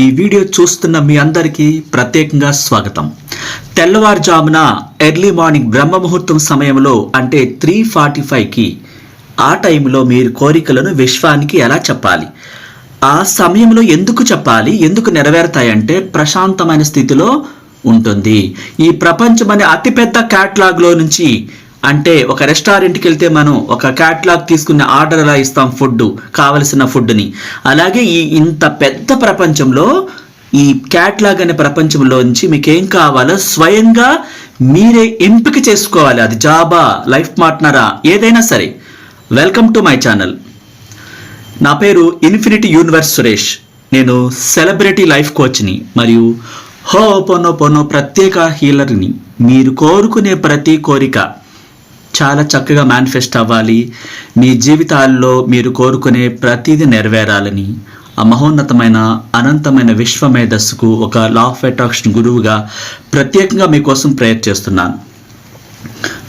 ఈ వీడియో చూస్తున్న మీ అందరికీ ప్రత్యేకంగా స్వాగతం. తెల్లవారుజామున ఎర్లీ మార్నింగ్ బ్రహ్మ ముహూర్తం సమయంలో అంటే త్రీ ఫార్టీ ఫైవ్కి ఆ టైంలో మీరు కోరికలను విశ్వానికి ఎలా చెప్పాలి? ఆ సమయంలో ఎందుకు చెప్పాలి? ఎందుకు నెరవేరుతాయంటే ప్రశాంతమైన స్థితిలో ఉంటుంది. ఈ ప్రపంచం అనే అతిపెద్ద క్యాట్లాగ్లో నుంచి అంటే ఒక రెస్టారెంట్కి వెళ్తే మనం ఒక క్యాట్లాగ్ తీసుకున్న ఆర్డర్ ఎలా ఇస్తాం ఫుడ్ కావలసిన ఫుడ్ని అలాగే ఈ ఇంత పెద్ద ప్రపంచంలో ఈ క్యాట్లాగ్ అనే ప్రపంచంలో నుంచి మీకు ఏం కావాలో స్వయంగా మీరే ఎంపిక చేసుకోవాలి. అది జాబా లైఫ్ పార్ట్నరా ఏదైనా సరే. Welcome to my channel. నా పేరు ఇన్ఫినిటీ యూనివర్స్ సురేష్. నేను సెలబ్రిటీ లైఫ్ కోచ్ని మరియు హో పొనో పొనో ప్రత్యేక హీలర్ని మీరు కోరుకునే ప్రతి కోరిక చాలా చక్కగా మేనిఫెస్ట్ అవ్వాలి. మీ జీవితాల్లో మీరు కోరుకునే ప్రతిదీ నెరవేరాలని. ఆ మహోన్నతమైన అనంతమైన విశ్వమేధస్సుకు ఒక లా ఆఫ్ అట్రాక్షన్ గురువుగా ప్రత్యేకంగా మీకోసం ప్రేయర్ చేస్తున్నాను.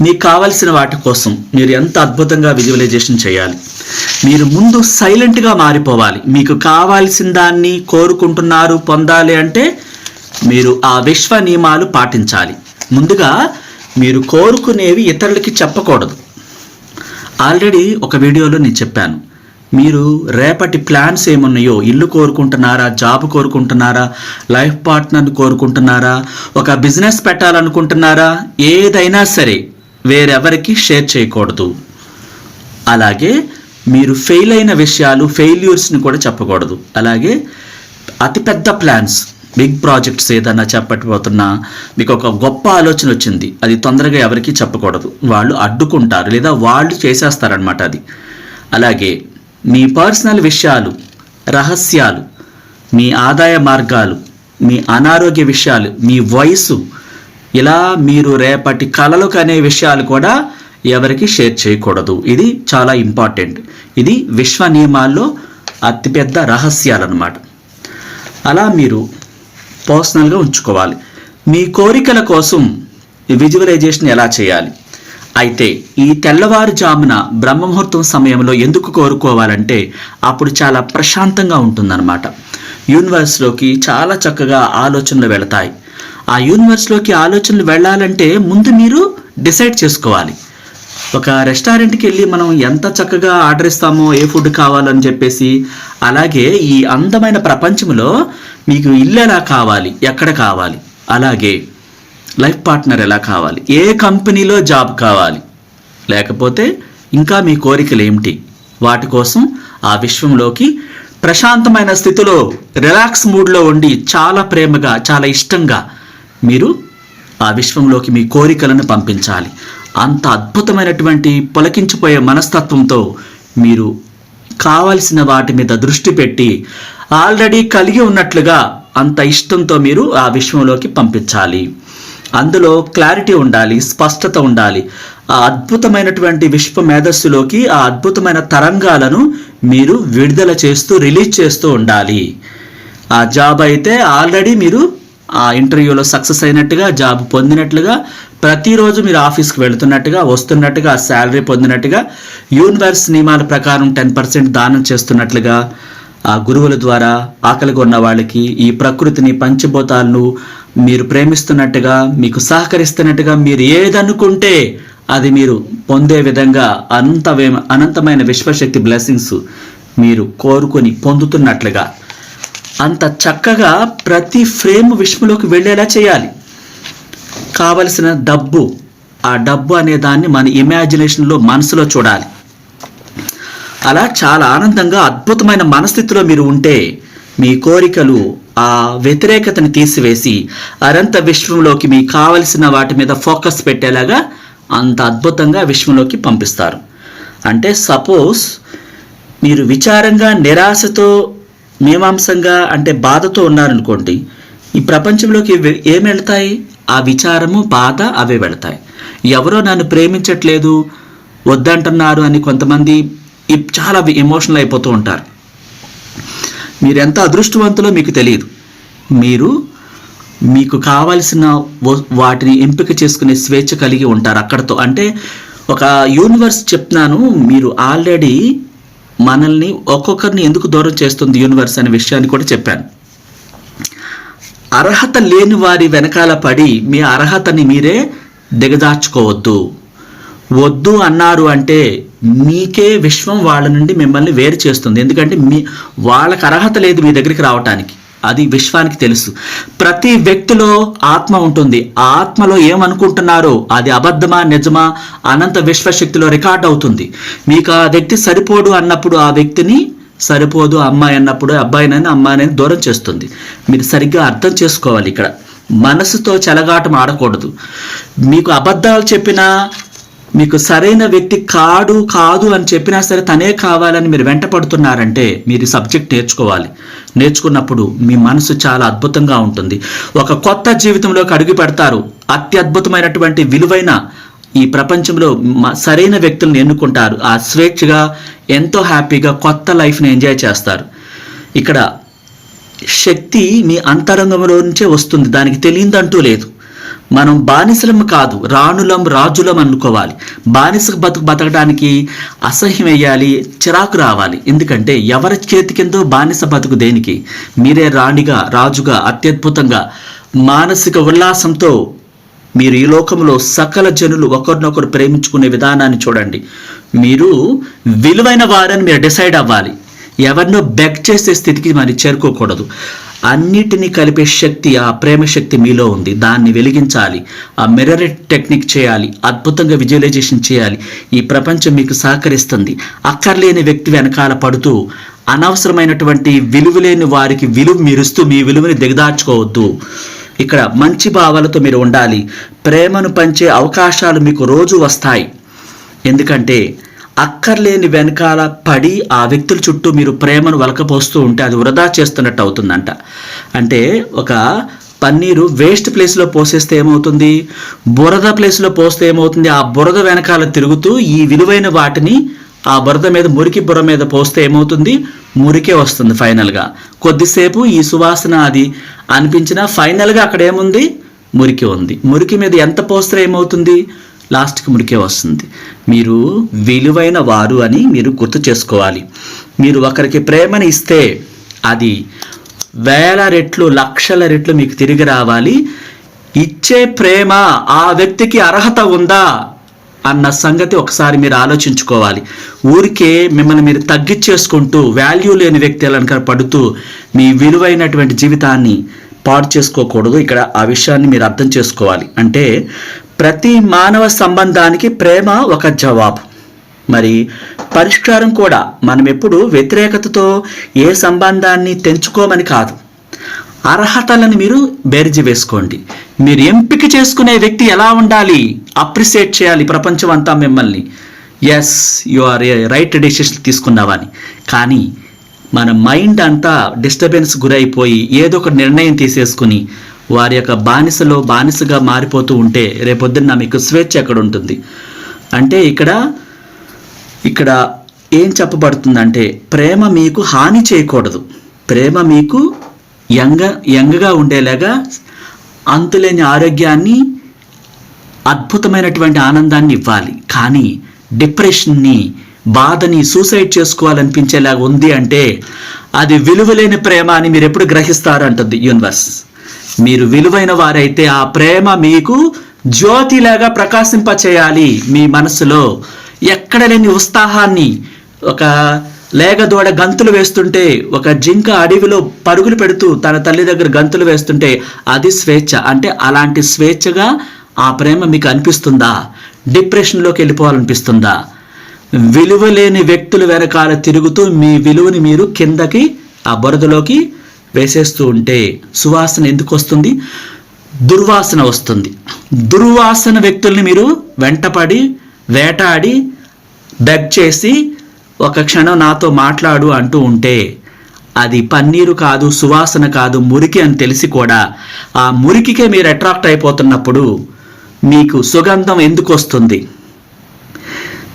మీకు కావలసిన వాటి కోసం మీరు ఎంత అద్భుతంగా విజువలైజేషన్ చేయాలి. మీరు ముందు సైలెంట్గా మారిపోవాలి. మీకు కావాల్సిన దాన్ని కోరుకుంటున్నారు పొందాలి అంటే మీరు ఆ విశ్వ నియమాలు పాటించాలి. ముందుగా మీరు కోరుకునేవి ఇతరులకి చెప్పకూడదు. ఆల్రెడీ ఒక వీడియోలో నేను చెప్పాను. మీరు రేపటి ప్లాన్స్ ఏమున్నాయో ఇల్లు కోరుకుంటున్నారా జాబ్ కోరుకుంటున్నారా లైఫ్ పార్ట్నర్ని కోరుకుంటున్నారా ఒక బిజినెస్ పెట్టాలనుకుంటున్నారా ఏదైనా సరే వేరెవరికి షేర్ చేయకూడదు. అలాగే మీరు ఫెయిల్ అయిన విషయాలు ఫెయిల్యూర్స్ని కూడా చెప్పకూడదు. అలాగే అతిపెద్ద ప్లాన్స్ బిగ్ ప్రాజెక్ట్స్ ఏదన్నా చెప్పకపోతున్నా మీకు ఒక గొప్ప ఆలోచన వచ్చింది. అది తొందరగా ఎవరికి చెప్పకూడదు. వాళ్ళు అడ్డుకుంటారు లేదా వాళ్ళు చేసేస్తారనమాట అది. అలాగే మీ పర్సనల్ విషయాలు రహస్యాలు మీ ఆదాయ మార్గాలు మీ అనారోగ్య విషయాలు మీ వయసు ఇలా మీరు రేపటి కళలు కనే విషయాలు కూడా ఎవరికి షేర్ చేయకూడదు. ఇది చాలా ఇంపార్టెంట్. ఇది విశ్వ నియమాల్లో అతిపెద్ద రహస్యాలన్నమాట. అలా మీరు పర్సనల్గా ఉంచుకోవాలి. మీ కోరికల కోసం విజువలైజేషన్ ఎలా చేయాలి? అయితే ఈ తెల్లవారుజామున బ్రహ్మముహూర్తం సమయంలో ఎందుకు కోరుకోవాలంటే అప్పుడు చాలా ప్రశాంతంగా ఉంటుందన్నమాట. యూనివర్స్లోకి చాలా చక్కగా ఆలోచనలు వెళతాయి. ఆ యూనివర్స్లోకి ఆలోచనలు వెళ్ళాలంటే ముందు మీరు డిసైడ్ చేసుకోవాలి. ఒక రెస్టారెంట్కి వెళ్ళి మనం ఎంత చక్కగా ఆర్డర్ ఇస్తామో ఏ ఫుడ్ కావాలని చెప్పేసి అలాగే ఈ అందమైన ప్రపంచంలో మీకు ఇల్లు ఎలా కావాలి? ఎక్కడ కావాలి? అలాగే లైఫ్ పార్ట్నర్ ఎలా కావాలి? ఏ కంపెనీలో జాబ్ కావాలి? లేకపోతే ఇంకా మీ కోరికలు ఏమిటి? వాటి కోసం ఆ విశ్వంలోకి ప్రశాంతమైన స్థితిలో రిలాక్స్ మూడ్లో ఉండి చాలా ప్రేమగా చాలా ఇష్టంగా మీరు ఆ విశ్వంలోకి మీ కోరికలను పంపించాలి. అంత అద్భుతమైనటువంటి పొలకించిపోయే మనస్తత్వంతో మీరు కావలసిన వాటి మీద దృష్టి పెట్టి ఆల్రెడీ కలిగి ఉన్నట్లుగా అంత ఇష్టంతో మీరు ఆ విశ్వంలోకి పంపించాలి. అందులో క్లారిటీ ఉండాలి స్పష్టత ఉండాలి. ఆ అద్భుతమైనటువంటి విశ్వ మేధస్సులోకి ఆ అద్భుతమైన తరంగాలను మీరు విడుదల చేస్తూ రిలీజ్ చేస్తూ ఉండాలి. ఆ జాబ్ అయితే ఆల్రెడీ మీరు ఆ ఇంటర్వ్యూలో సక్సెస్ అయినట్టుగా జాబ్ పొందినట్లుగా ప్రతిరోజు మీరు ఆఫీస్కి వెళుతున్నట్టుగా వస్తున్నట్టుగా శాలరీ పొందినట్టుగా యూనివర్స్ నియమాల ప్రకారం టెన్ పర్సెంట్ దానం చేస్తున్నట్లుగా ఆ గురువుల ద్వారా ఆకలిగా ఉన్న వాళ్ళకి ఈ ప్రకృతిని పంచభూతాలను మీరు ప్రేమిస్తున్నట్టుగా మీకు సహకరిస్తున్నట్టుగా మీరు ఏదనుకుంటే అది మీరు పొందే విధంగా అనంత అనంతమైన విశ్వశక్తి బ్లెస్సింగ్స్ మీరు కోరుకొని పొందుతున్నట్లుగా. అంత చక్కగా ప్రతి ఫ్రేమ్ విష్ణులోకి వెళ్ళేలా చేయాలి. కావలసిన డబ్బు ఆ డబ్బు అనే దాన్ని మన ఇమాజినేషన్లో మనసులో చూడాలి. అలా చాలా ఆనందంగా అద్భుతమైన మనస్థితిలో మీరు ఉంటే మీ కోరికలు ఆ వ్యతిరేకతని తీసివేసి అరంత విశ్వంలోకి మీకు కావలసిన వాటి మీద ఫోకస్ పెట్టేలాగా అంత అద్భుతంగా విశ్వంలోకి పంపిస్తారు. అంటే సపోజ్ మీరు విచారంగా నిరాశతో మీమాంసంగా అంటే బాధతో ఉన్నారనుకోండి ఈ ప్రపంచంలోకి ఏం వెళ్తాయి? ఆ విచారము బాధ అవే వెళతాయి. ఎవరో నన్ను ప్రేమించట్లేదు వద్దంటున్నారు అని కొంతమంది చాలా ఎమోషనల్ అయిపోతూ ఉంటారు. మీరు ఎంత అదృష్టవంతులో మీకు తెలియదు. మీరు మీకు కావాల్సిన వ- వాటిని ఎంపిక చేసుకునే స్వేచ్ఛ కలిగి ఉంటారు అక్కడతో. అంటే ఒక యూనివర్స్ చెప్తున్నాను మీరు ఆల్రెడీ మనల్ని ఒక్కొక్కరిని ఎందుకు దూరం చేస్తుంది యూనివర్స్ అనే విషయాన్ని కూడా చెప్పాను. అర్హత లేని వారి వెనకాల పడి మీ అర్హతని మీరే దిగజార్చుకోవద్దు. వద్దు అన్నారు అంటే మీకే విశ్వం వాళ్ళ నుండి మిమ్మల్ని వేరు చేస్తుంది. ఎందుకంటే మీ వాళ్ళకి అర్హత లేదు మీ దగ్గరికి రావటానికి. అది విశ్వానికి తెలుసు. ప్రతి వ్యక్తిలో ఆత్మ ఉంటుంది. ఆ ఆత్మలో ఏమనుకుంటున్నారో అది అబద్ధమా నిజమా అనంత విశ్వశక్తిలో రికార్డ్ అవుతుంది. మీకు ఆ వ్యక్తి సరిపోడు అన్నప్పుడు ఆ వ్యక్తిని సరిపోదు అమ్మాయి అన్నప్పుడు అబ్బాయినని అమ్మాయినైనా దూరం చేస్తుంది. మీరు సరిగ్గా అర్థం చేసుకోవాలి ఇక్కడ. మనసుతో చెలగాటం ఆడకూడదు. మీకు అబద్ధాలు చెప్పినా మీకు సరైన వ్యక్తి కాడు కాదు అని చెప్పినా సరే తనే కావాలని మీరు వెంట పడుతున్నారంటే మీరు సబ్జెక్ట్ నేర్చుకోవాలి. నేర్చుకున్నప్పుడు మీ మనసు చాలా అద్భుతంగా ఉంటుంది. ఒక కొత్త జీవితంలోకి అడుగు పెడతారు. అత్యద్భుతమైనటువంటి విలువైన ఈ ప్రపంచంలో మ- సరైన వ్యక్తులను ఎన్నుకుంటారు. ఆ స్వేచ్ఛగా ఎంతో హ్యాపీగా కొత్త లైఫ్ని ఎంజాయ్ చేస్తారు. ఇక్కడ శక్తి మీ అంతరంగంలో నుంచే వస్తుంది. దానికి తెలియదంటూ లేదు. మనం బానిసలం కాదు రాణులం రాజులం అనుకోవాలి. బానిస బతుకు బతకడానికి అసహ్యం వేయాలి చిరాకు రావాలి. ఎందుకంటే ఎవరి చేతి కిందో బానిస బతుకు దేనికి? మీరే రాణిగా రాజుగా అత్యద్భుతంగా మానసిక ఉల్లాసంతో మీరు ఈ లోకంలో సకల జనులు ఒకరినొకరు ప్రేమించుకునే విధానాన్ని చూడండి. మీరు విలువైన వారని మీరు డిసైడ్ అవ్వాలి. ఎవరినో బెక్ చేసే స్థితికి మరి చేరుకోకూడదు. అన్నిటినీ కలిపే శక్తి ఆ ప్రేమ శక్తి మీలో ఉంది. దాన్ని వెలిగించాలి. ఆ మిర్రర్ టెక్నిక్ చేయాలి. అద్భుతంగా విజువలైజేషన్ చేయాలి. ఈ ప్రపంచం మీకు సహకరిస్తుంది. అక్కర్లేని వ్యక్తి వెనకాల పడుతూ అనవసరమైనటువంటి విలువలేని వారికి విలువ మీరుస్తూ మీ విలువని దిగదార్చుకోవద్దు. ఇక్కడ మంచి భావాలతో మీరు ఉండాలి. ప్రేమను పంచే అవకాశాలు మీకు రోజు వస్తాయి. ఎందుకంటే అక్కర్లేని వెనకాల పడి ఆ వ్యక్తుల చుట్టూ మీరు ప్రేమను వలకపోస్తూ ఉంటే అది వృధా చేస్తున్నట్టు అవుతుందంట. అంటే ఒక పన్నీరు వేస్ట్ ప్లేస్లో పోసేస్తే ఏమవుతుంది? బురద ప్లేస్లో పోస్తే ఏమవుతుంది? ఆ బురద వెనకాల తిరుగుతూ ఈ విలువైన వాటిని ఆ బురద మీద మురికి బుర్ర మీద పోస్తే ఏమవుతుంది? మురికే వస్తుంది ఫైనల్గా. కొద్దిసేపు ఈ సువాసన అది అనిపించినా ఫైనల్గా అక్కడ ఏముంది? మురికి ఉంది. మురికి మీద ఎంత పోస్తే ఏమవుతుంది? లాస్ట్కి మురికే వస్తుంది. మీరు విలువైన వారు అని మీరు గుర్తు చేసుకోవాలి. మీరు ఒకరికి ప్రేమని ఇస్తే అది వేల రెట్లు లక్షల రెట్లు మీకు తిరిగి రావాలి. ఇచ్చే ప్రేమ ఆ వ్యక్తికి అర్హత ఉందా అన్న సంగతి ఒకసారి మీరు ఆలోచించుకోవాలి. ఊరికే మిమ్మల్ని మీరు తగ్గించేసుకుంటూ వాల్యూ లేని వ్యక్తులను పడుతూ మీ విలువైనటువంటి జీవితాన్ని పాడు చేసుకోకూడదు. ఇక్కడ ఆ విషయాన్ని మీరు అర్థం చేసుకోవాలి. అంటే ప్రతి మానవ సంబంధానికి ప్రేమ ఒక జవాబు. మరి పరిష్కారం కూడా మనం ఎప్పుడు వ్యతిరేకతతో ఏ సంబంధాన్ని తెంచుకోమని కాదు. అర్హతలను మీరు బేరిజి వేసుకోండి. మీరు ఎంపిక చేసుకునే వ్యక్తి ఎలా ఉండాలి? అప్రిసియేట్ చేయాలి ప్రపంచం అంతా మిమ్మల్ని. Yes you are a right decision తీసుకున్నావని కానీ మన మైండ్ అంతా డిస్టర్బెన్స్ గురైపోయి ఏదో ఒక నిర్ణయం తీసేసుకుని వారి యొక్క బానిసలో బానిసగా మారిపోతూ ఉంటే రేపొద్దున్న మీకు స్వేచ్ఛ ఎక్కడ ఉంటుంది? అంటే ఇక్కడ ఇక్కడ ఏం చెప్పబడుతుందంటే ప్రేమ మీకు హాని చేయకూడదు. ప్రేమ మీకు యంగ యంగగా ఉండేలాగా అంతులేని ఆరోగ్యాన్ని అద్భుతమైనటువంటి ఆనందాన్ని ఇవ్వాలి. కానీ డిప్రెషన్ని బాధని సూసైడ్ చేసుకోవాలనిపించేలాగా ఉంది అంటే అది విలువలేని ప్రేమ అని మీరు ఎప్పుడు గ్రహిస్తారు అంటుంది యూనివర్స్. మీరు విలువైన వారైతే ఆ ప్రేమ మీకు జ్యోతిలాగా ప్రకాశింప చేయాలి మీ మనసులో. ఎక్కడ లేని ఉత్సాహాన్ని ఒక లేగదోడ గంతులు వేస్తుంటే ఒక జింక అడవిలో పరుగులు పెడుతూ తన తల్లి దగ్గర గంతులు వేస్తుంటే అది స్వేచ్ఛ. అంటే అలాంటి స్వేచ్ఛగా ఆ ప్రేమ మీకు అనిపిస్తుందా? డిప్రెషన్లోకి వెళ్ళిపోవాలనిపిస్తుందా? విలువ లేని వ్యక్తుల వెనకాల తిరుగుతూ మీ విలువని మీరు కిందకి ఆ బురదలోకి వేసేస్తూ ఉంటే సువాసన ఎందుకు వస్తుంది? దుర్వాసన వస్తుంది. దుర్వాసన వ్యక్తుల్ని మీరు వెంటపడి వేటాడి బెగ్ చేసి ఒక క్షణం నాతో మాట్లాడు అంటూ ఉంటే అది పన్నీరు కాదు సువాసన కాదు మురికి అని తెలిసి కూడా ఆ మురికికే మీరు అట్రాక్ట్ అయిపోతున్నప్పుడు మీకు సుగంధం ఎందుకు వస్తుంది?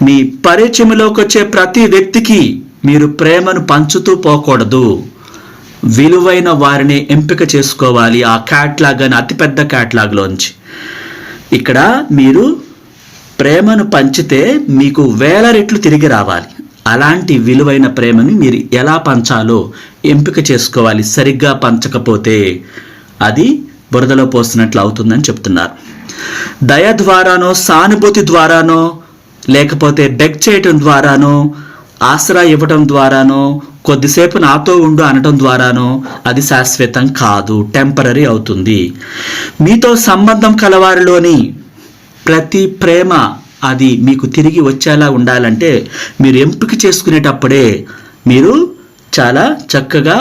మీ పరిచయంలోకి వచ్చే ప్రతి వ్యక్తికి మీరు ప్రేమను పంచుతూ పోకూడదు. విలువైన వారిని ఎంపిక చేసుకోవాలి ఆ క్యాట్లాగ్ అని అతిపెద్ద క్యాట్లాగ్లోంచి ఇక్కడ మీరు ప్రేమను పంచితే మీకు వేల రెట్లు తిరిగి రావాలి. అలాంటి విలువైన ప్రేమని మీరు ఎలా పంచాలో ఎంపిక చేసుకోవాలి సరిగ్గా పంచకపోతే అది బురదలో పోస్తున్నట్లు అవుతుందని చెప్తున్నారు. దయ ద్వారానో సానుభూతి ద్వారానో లేకపోతే బెగ్ చేయటం ద్వారానో ఆసరా ఇవ్వటం ద్వారానో కొద్దిసేపు నాతో ఉండు అనటం ద్వారానో అది శాశ్వతం కాదు టెంపరీ అవుతుంది. మీతో సంబంధం కలవారిలోని ప్రతి ప్రేమ అది మీకు తిరిగి వచ్చేలా ఉండాలంటే మీరు ఎంపిక చేసుకునేటప్పుడే మీరు చాలా చక్కగా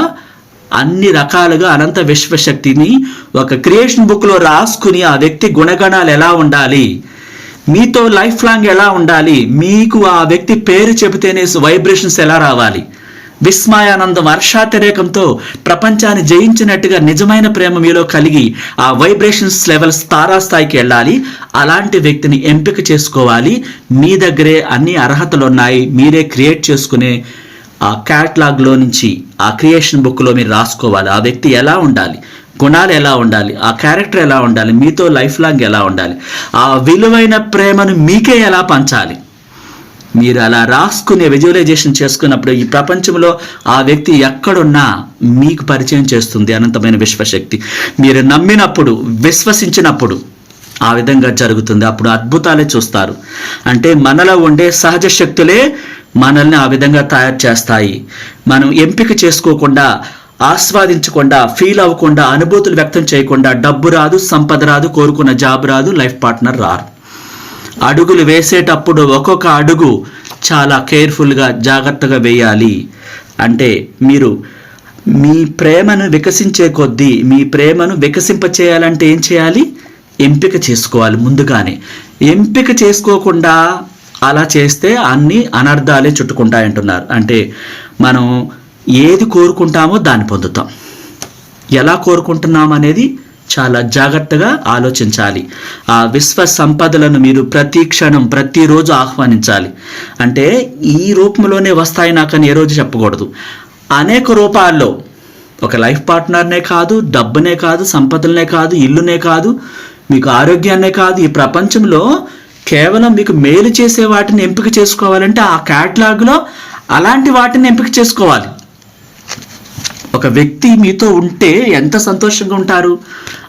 అన్ని రకాలుగా అనంత విశ్వశక్తిని ఒక క్రియేషన్ బుక్లో రాసుకుని ఆ వ్యక్తి గుణగణాలు ఎలా ఉండాలి మీతో లైఫ్ లాంగ్ ఎలా ఉండాలి మీకు ఆ వ్యక్తి పేరు చెబితేనే వైబ్రేషన్స్ ఎలా రావాలి విస్మయానందం వర్షాతిరేకంతో ప్రపంచాన్ని జయించినట్టుగా నిజమైన ప్రేమ మీలో కలిగి ఆ వైబ్రేషన్స్ లెవెల్స్ తారాస్థాయికి వెళ్ళాలి. అలాంటి వ్యక్తిని ఎంపిక చేసుకోవాలి. మీ దగ్గరే అన్ని అర్హతలు ఉన్నాయి. మీరే క్రియేట్ చేసుకునే ఆ క్యాట్లాగ్లో నుంచి ఆ క్రియేషన్ బుక్లో మీరు రాసుకోవాలి. ఆ వ్యక్తి ఎలా ఉండాలి? గుణాలు ఎలా ఉండాలి? ఆ క్యారెక్టర్ ఎలా ఉండాలి? మీతో లైఫ్ లాంగ్ ఎలా ఉండాలి? ఆ విలువైన ప్రేమను మీకే ఎలా పంచాలి? మీరు అలా రాసుకునే విజువలైజేషన్ చేసుకున్నప్పుడు ఈ ప్రపంచంలో ఆ వ్యక్తి ఎక్కడున్నా మీకు పరిచయం చేస్తుంది అనంతమైన విశ్వశక్తి. మీరు నమ్మినప్పుడు విశ్వసించినప్పుడు ఆ విధంగా జరుగుతుంది. అప్పుడు అద్భుతాలే చూస్తారు. అంటే మనలో ఉండే సహజ శక్తులే మనల్ని ఆ విధంగా తయారు చేస్తాయి. మనం ఎంపిక చేసుకోకుండా ఆస్వాదించకుండా ఫీల్ అవ్వకుండా అనుభూతులు వ్యక్తం చేయకుండా డబ్బు రాదు సంపద రాదు కోరుకున్న జాబ్ రాదు లైఫ్ పార్ట్నర్ రారు. అడుగులు వేసేటప్పుడు ఒక్కొక్క అడుగు చాలా కేర్ఫుల్గా జాగ్రత్తగా వేయాలి. అంటే మీరు మీ ప్రేమను వికసించే కొద్దీ మీ ప్రేమను వికసింప చేయాలంటే ఏం చేయాలి? ఎంపిక చేసుకోవాలి ముందుగానే. ఎంపిక చేసుకోకుండా అలా చేస్తే అన్ని అనర్థాలే చుట్టుకుంటాయంటున్నారు. అంటే మనం ఏది కోరుకుంటామో దాన్ని పొందుతాం. ఎలా కోరుకుంటున్నాం అనేది చాలా జాగ్రత్తగా ఆలోచించాలి. ఆ విశ్వ సంపదలను మీరు ప్రతి క్షణం ప్రతిరోజు ఆహ్వానించాలి. అంటే ఈ రూపంలోనే వస్తాయి నాకని ఏ రోజు చెప్పకూడదు. అనేక రూపాల్లో ఒక లైఫ్ పార్ట్నర్నే కాదు డబ్బునే కాదు సంపదలనే కాదు ఇల్లునే కాదు మీకు ఆరోగ్యాన్నే కాదు ఈ ప్రపంచంలో కేవలం మీకు మేలు చేసే వాటిని ఎంపిక చేసుకోవాలంటే ఆ క్యాట్లాగ్లో అలాంటి వాటిని ఎంపిక చేసుకోవాలి. ఒక వ్యక్తి మీతో ఉంటే ఎంత సంతోషంగా ఉంటారు?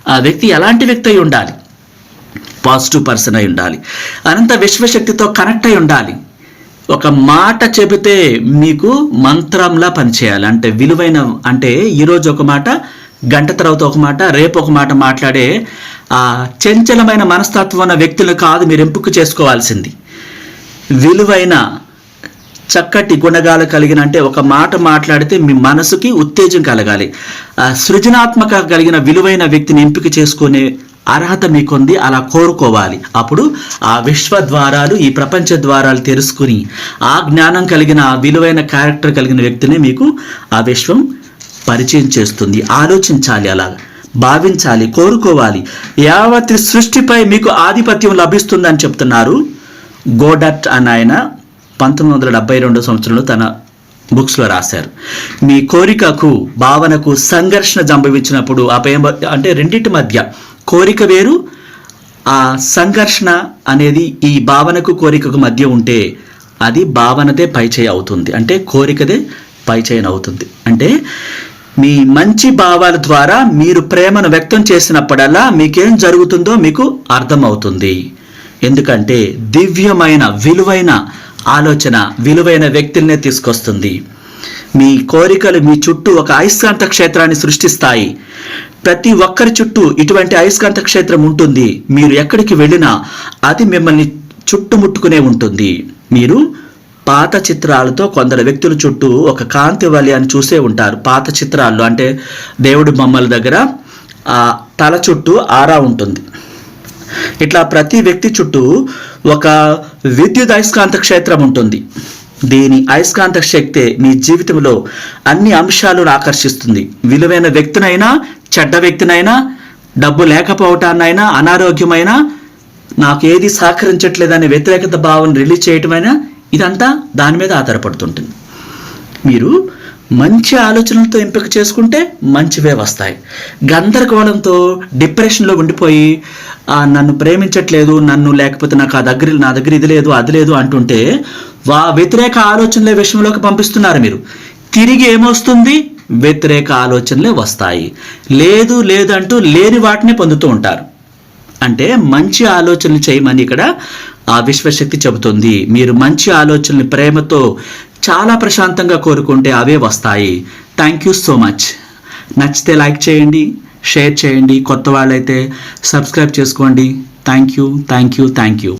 ఆ వ్యక్తి ఎలాంటి వ్యక్తి అయి ఉండాలి? పాజిటివ్ పర్సన్ అయి ఉండాలి. అనంత విశ్వశక్తితో కనెక్ట్ అయి ఉండాలి. ఒక మాట చెబితే మీకు మంత్రంలా పనిచేయాలి. అంటే విలువైన అంటే ఈరోజు ఒక మాట గంట తర్వాత ఒక మాట రేపు ఒక మాట మాట్లాడే ఆ చంచలమైన మనస్తత్వం ఉన్న వ్యక్తులు కాదు మీరు ఎంపిక చేసుకోవాల్సింది. విలువైన చక్కటి గుణగాలు కలిగిన అంటే ఒక మాట మాట్లాడితే మీ మనసుకి ఉత్తేజం కలగాలి. ఆ సృజనాత్మక కలిగిన విలువైన వ్యక్తిని ఎంపిక చేసుకునే అర్హత మీకుంది అలా కోరుకోవాలి. అప్పుడు ఆ విశ్వ ద్వారాలు ఈ ప్రపంచ ద్వారాలు తెరుచుకుని ఆ జ్ఞానం కలిగిన ఆ విలువైన క్యారెక్టర్ కలిగిన వ్యక్తిని మీకు ఆ విశ్వం పరిచయం చేస్తుంది. ఆలోచించాలి అలా భావించాలి కోరుకోవాలి. యావత్ సృష్టిపై మీకు ఆధిపత్యం లభిస్తుందని చెప్తున్నారు గోడట్ అని ఆయన పంతొమ్మిది వందల డెబ్బై రెండు సంవత్సరంలో తన బుక్స్లో రాశారు. మీ కోరికకు భావనకు సంఘర్షణ సంభవించినప్పుడు ఆ ప్రేమ అంటే రెండింటి మధ్య కోరిక వేరు ఆ సంఘర్షణ అనేది ఈ భావనకు కోరికకు మధ్య ఉంటే అది భావనదే పైచేయి అవుతుంది. అంటే కోరికదే పైచేయన అవుతుంది. అంటే మీ మంచి భావాల ద్వారా మీరు ప్రేమను వ్యక్తం చేసినప్పుడల్లా మీకేం జరుగుతుందో మీకు అర్థమవుతుంది. ఎందుకంటే దివ్యమైన విలువైన ఆలోచన విలువైన వ్యక్తులనే తీసుకొస్తుంది. మీ కోరికలు మీ చుట్టూ ఒక అయస్కాంత క్షేత్రాన్ని సృష్టిస్తాయి. ప్రతి ఒక్కరి చుట్టూ ఇటువంటి అయస్కాంత క్షేత్రం ఉంటుంది. మీరు ఎక్కడికి వెళ్ళినా అది మిమ్మల్ని చుట్టుముట్టుకునే ఉంటుంది. మీరు పాత చిత్రాలతో కొందరు వ్యక్తుల చుట్టూ ఒక కాంతి వలయాన్ని చూసే ఉంటారు. పాత చిత్రాల్లో అంటే దేవుడి బొమ్మల దగ్గర ఆ తల చుట్టూ ఆరా ఉంటుంది. ఇట్లా ప్రతి వ్యక్తి చుట్టూ ఒక విద్యుత్ అయస్కాంత క్షేత్రం ఉంటుంది. దీని అయస్కాంత శక్తే మీ జీవితంలో అన్ని అంశాలను ఆకర్షిస్తుంది. విలువైన వ్యక్తినైనా చెడ్డ వ్యక్తినైనా డబ్బు లేకపోవటాన్నైనా అనారోగ్యమైనా నాకు ఏది సహకరించట్లేదనే వ్యతిరేకత భావం రిలీజ్ చేయటమైనా ఇదంతా దాని మీద ఆధారపడుతుంటుంది. మీరు మంచి ఆలోచనలతో ఎంపిక చేసుకుంటే మంచివే వస్తాయి. గందరగోళంతో డిప్రెషన్లో ఉండిపోయి నన్ను ప్రేమించట్లేదు నన్ను లేకపోతే నాకు ఆ దగ్గర నా దగ్గర ఇది లేదు అది లేదు అంటుంటే వా వ్యతిరేక ఆలోచనలే విషయంలోకి పంపిస్తున్నారు మీరు. తిరిగి ఏమొస్తుంది? వ్యతిరేక ఆలోచనలే వస్తాయి. లేదు లేదంటూ లేని వాటిని పొందుతూ ఉంటారు. అంటే మంచి ఆలోచనలు చేయమని ఇక్కడ ఆ విశ్వశక్తి చెబుతుంది. మీరు మంచి ఆలోచనలు ప్రేమతో చాలా ప్రశాంతంగా కోరుకుంటే అవే వస్తాయి. థ్యాంక్ యూ సో మచ్ నచ్చితే లైక్ చేయండి షేర్ చేయండి కొత్త వాళ్ళైతే సబ్స్క్రైబ్ చేసుకోండి. Thank you thank you thank you